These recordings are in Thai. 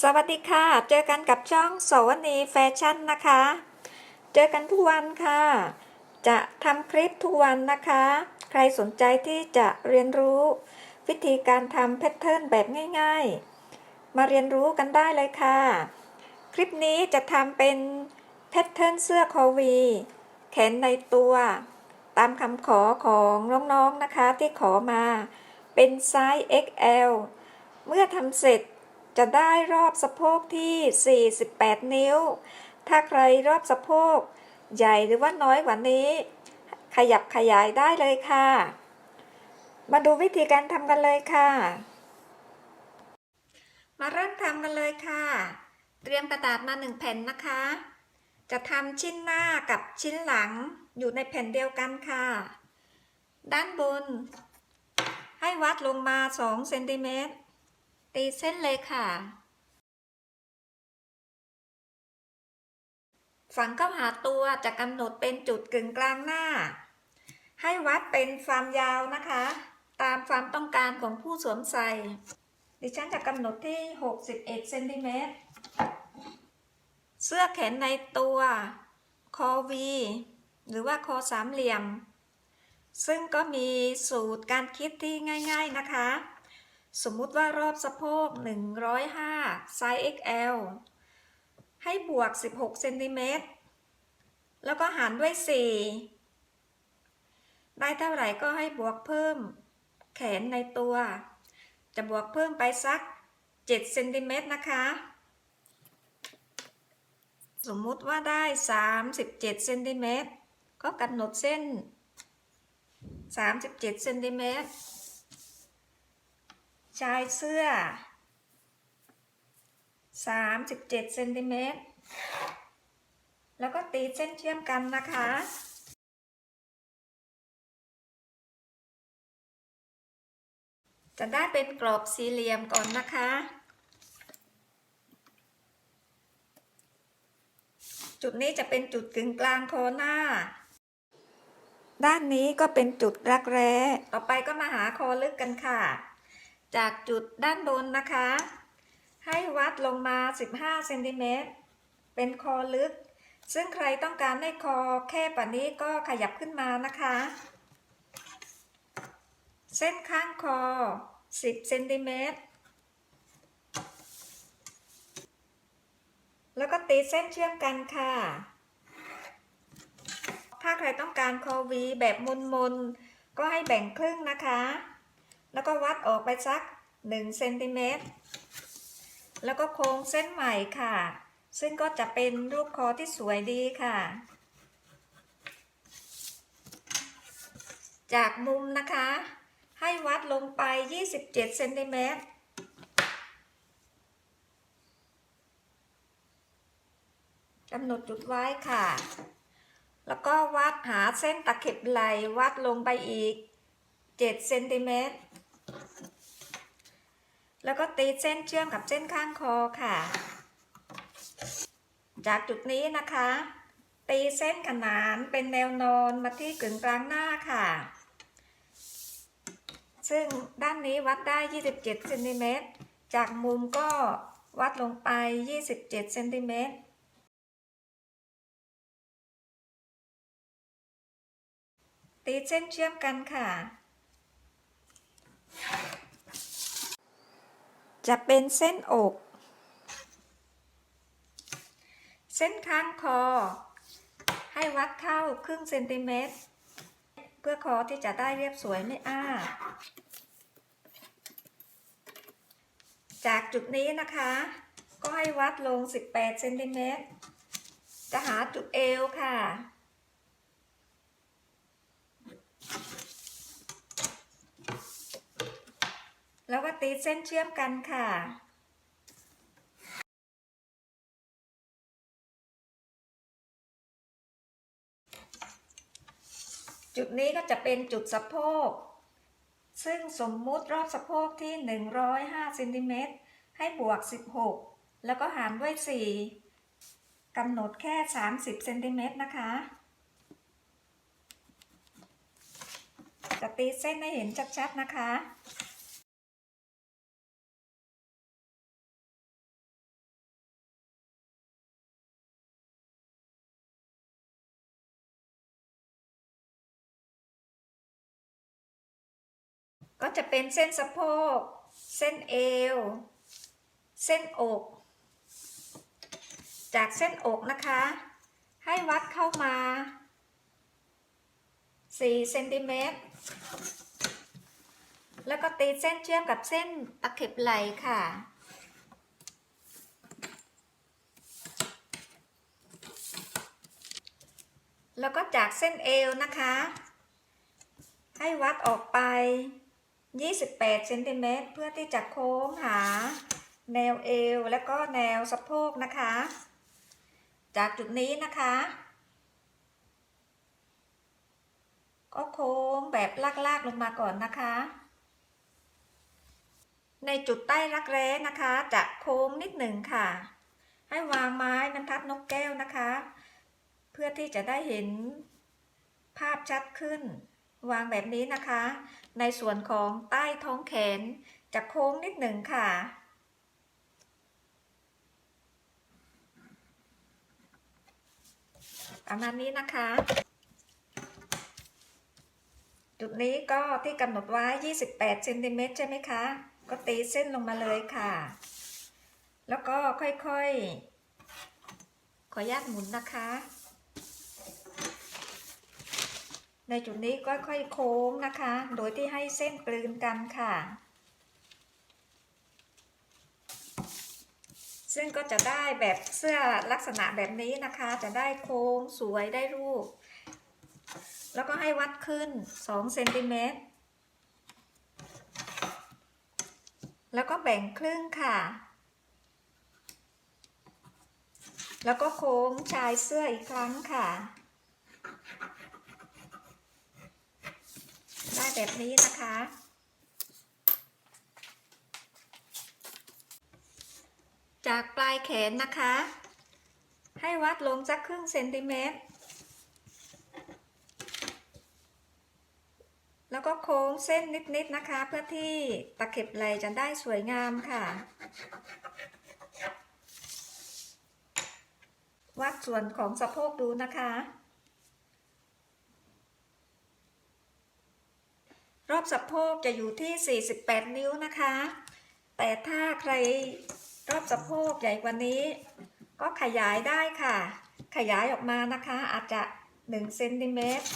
สวัสดีค่ะ เจอกันกับช่องโสวนีแฟชั่นนะคะ เจอกันทุกวันค่ะ จะทำคลิปทุกวันนะคะ ใครสนใจที่จะเรียนรู้ วิธีการทำแพทเทิร์นแบบง่าย ๆ มาเรียนรู้กันได้เลยค่ะ คลิปนี้จะทำเป็นแพทเทิร์นเสื้อคอวี แขนในตัว ตามคำขอของน้องๆนะคะที่ขอมา เป็นไซส์ XL เมื่อทำเสร็จ จะได้รอบสะโพกที่ 48 นิ้ว ถ้าใครรอบสะโพก ใหญ่หรือว่าน้อยกว่านี้ ขยับขยายได้เลยค่ะ มาดูวิธีการทำกันเลยค่ะ มาเริ่มทำกันเลยค่ะ เตรียมกระดาษมาหนึ่งแผ่นนะคะ จะทำชิ้นหน้ากับชิ้นหลังอยู่ในแผ่นเดียวกันค่ะ ด้านบน ให้วัดลงมา2เซนติเมตร ตีเส้นเลยค่ะ ฝังเข้าหาตัวจะกำหนดเป็นจุดกึ่งกลางหน้า ให้วัดเป็นความยาวนะคะ ตามความต้องการของผู้สวมใส่ ดิฉันจะกำหนดที่ 61เซนติเมตร เสื้อแขนในตัว คอวี หรือว่าคอสามเหลี่ยม ซึ่งก็มีสูตรการคิดที่ง่าย ๆนะคะ สมมุติว่ารอบสะโพก 105 ไซส์ XL ให้บวก 16เซนติเมตรแล้วก็หารด้วย 4 ได้เท่าไหร่ก็ให้บวกเพิ่มแขนในตัว จะบวกเพิ่มไปสัก7เซนติเมตรนะคะ สมมุติว่าได้ 37เซนติเมตรก็กำหนดเส้น 37เซนติเมตร ชายเสื้อ 37เซนติเมตร แล้วก็ตีเส้นเชื่อมกันนะคะจะได้เป็นกรอบสี่เหลี่ยมก่อนนะคะ จุดนี้จะเป็นจุดกึ่งกลางโคหน้า ด้านนี้ก็เป็นจุดรักแร้ ต่อไปก็มาหาคอลึกกันค่ะ จากจุดด้านบนนะคะ ให้วัดลงมา 15เซนติเมตรเป็นคอลึก ซึ่งใครต้องการให้คอแคบกว่านี้ก็ขยับขึ้นมานะคะ เส้นข้างคอ 10เซนติเมตรแล้วก็ตีเส้นเชื่อมกันค่ะ ถ้าใครต้องการคอวีแบบมนๆก็ให้แบ่งครึ่งนะคะ แล้วก็วัดออกไปสัก1เซนติเมตร แล้วก็โค้งเส้นใหม่ค่ะ ซึ่งก็จะเป็นรูปคอที่สวยดีค่ะ จากมุมนะคะ ให้วัดลงไป 27เซนติเมตรกำหนดจุดไว้ค่ะ แล้วก็วัดหาเส้นตะเข็บไหลวัดลงไปอีก 7 เซนติเมตร แล้วก็ตีเส้นเชื่อมกับเส้นข้างคอค่ะ จากจุดนี้นะคะ ตีเส้นขนานเป็นแนวนอนมาที่กึ่งกลางหน้าค่ะ ซึ่งด้านนี้วัดได้ 27เซนติเมตรจากมุมก็วัดลงไป 27เซนติเมตรตีเส้นเชื่อมกันค่ะ จะเป็นเส้นอก เส้นข้างคอ ให้วัดเข้าครึ่งเซนติเมตร เพื่อคอที่จะได้เรียบสวยไม่อ้า จากจุดนี้นะคะ ก็ให้วัดลง 18เซนติเมตรจะหาจุดเอวค่ะ แล้วก็ ตีเส้นเชื่อมกันค่ะจุดนี้ก็จะเป็นจุดสะโพก ซึ่งสมมุติรอบสะโพกที่ 105เซนติเมตรให้บวก 16 แล้วก็หารด้วย 4กำหนดแค่ 30เซนติเมตรนะคะ จะตีเส้นให้เห็นชัดๆนะคะ ก็จะเป็นเส้นสะโพก เส้นเอว เส้นอก จากเส้นอกนะคะ ให้วัดเข้ามา4เซนติเมตร แล้วก็ตีเส้นเชื่อมกับเส้นตะเข็บไหล่ค่ะ แล้วก็จากเส้นเอวนะคะ ให้วัดออกไป 28เซนติเมตรเพื่อที่จะโค้งหาแนวเอวและก็แนวสะโพกนะคะ จากจุดนี้นะคะ ก็โค้งแบบลากๆลงมาก่อนนะคะ ในจุดใต้รักแร้นะคะ จะโค้งนิดหนึ่งค่ะ ให้วางไม้บรรทัดนกแก้วนะคะ เพื่อที่จะได้เห็นภาพชัดขึ้น วางแบบนี้นะคะ ในส่วนของใต้ท้องแขนจะโค้งนิดหนึ่งค่ะ ประมาณนี้นะคะ จุดนี้ก็ที่กำหนดไว้ 28เซนติเมตรใช่ไหมคะ ก็ตีเส้นลงมาเลยค่ะ แล้วก็ค่อยๆ ขออนุญาตหมุนนะคะ ในจุดนี้ก็ค่อยโค้งนะคะ โดยที่ให้เส้นกลืนกันค่ะ ซึ่งก็จะได้แบบเสื้อลักษณะแบบนี้นะคะ จะได้โค้งสวยได้รูป แล้วก็ให้วัดขึ้น2เซนติเมตร แล้วก็แบ่งครึ่งค่ะ แล้วก็โค้งชายเสื้ออีกครั้งค่ะ ได้แบบนี้นะคะ จากปลายแขนนะคะ ให้วัดลงสักครึ่งเซนติเมตร แล้วก็โค้งเส้นนิดๆนะคะ เพื่อที่ตะเข็บไหลจะได้สวยงามค่ะ วัดส่วนของสะโพกดูนะคะ รอบสะโพกจะอยู่ที่ 48 นิ้วนะคะ แต่ถ้าใครรอบสะโพกใหญ่กว่านี้ ก็ขยายได้ค่ะ ขยายออกมานะคะ อาจจะ1เซนติเมตร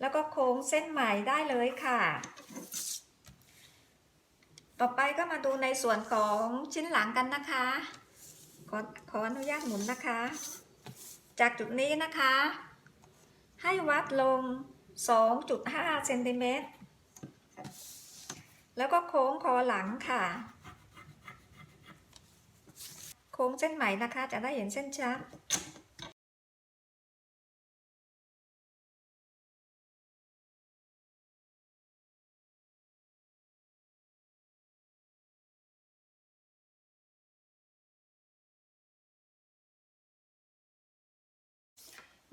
แล้วก็โค้งเส้นใหม่ได้เลยค่ะ ต่อไปก็มาดูในส่วนของชิ้นหลังกันนะคะ ขอขออนุญาตหมุนนะคะ จากจุดนี้นะคะ ให้วัดลง 2.5เซนติเมตร แล้วก็โค้งคอหลังค่ะ โค้งเส้นใหมนะคะ จะได้เห็นเส้นชัด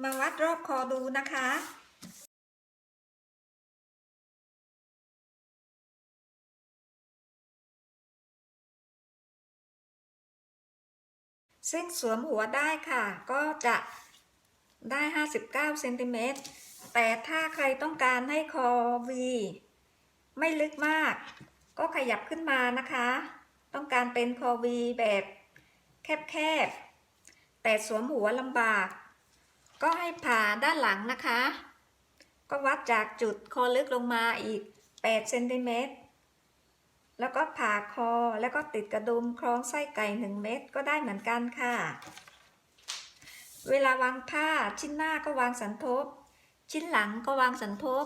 มาวัดรอบคอดูนะคะ ซึ่งสวมหัวได้ค่ะ ก็จะได้ 59เซนติเมตรแต่ถ้าใครต้องการให้คอ V ไม่ลึกมาก ก็ขยับขึ้นมานะคะ ต้องการเป็นคอ V แบบแคบๆ แต่สวมหัวลำบาก ก็ให้ผ่าด้านหลังนะคะ ก็วัดจากจุดคอลึกลงมาอีก8เซนติเมตร แล้วก็ผ่าคอแล้วก็ติดกระดุมคล้องไส้ไก่1เม็ดก็ได้เหมือนกันค่ะ เวลาวางผ้าชิ้นหน้าก็วางสันทบ ชิ้นหลังก็วางสันทบ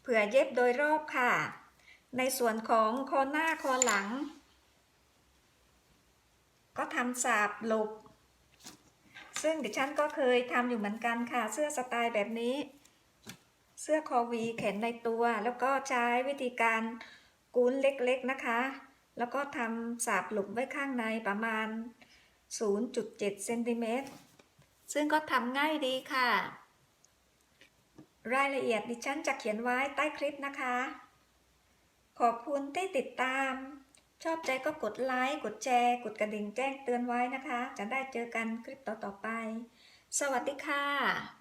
เผื่อเย็บโดยรอบค่ะ ในส่วนของคอหน้าคอหลัง ก็ทำสาบหลบ ซึ่งดิฉันก็เคยทำอยู่เหมือนกันค่ะ เสื้อสไตล์แบบนี้ เสื้อคอวีแขนในตัว แล้วก็ใช้วิธีการ กุ้นเล็กๆนะคะ แล้วก็ทำสาบหลุมไว้ข้างในประมาณ 0.7เซนติเมตร ซึ่งก็ทำง่ายดีค่ะ รายละเอียดดิฉันจะเขียนไว้ใต้คลิปนะคะ ขอบคุณที่ติดตาม ชอบใจก็กดไลค์ กดแชร์ กดกระดิ่งแจ้งเตือนไว้นะคะ จะได้เจอกันคลิปต่อๆไป สวัสดีค่ะ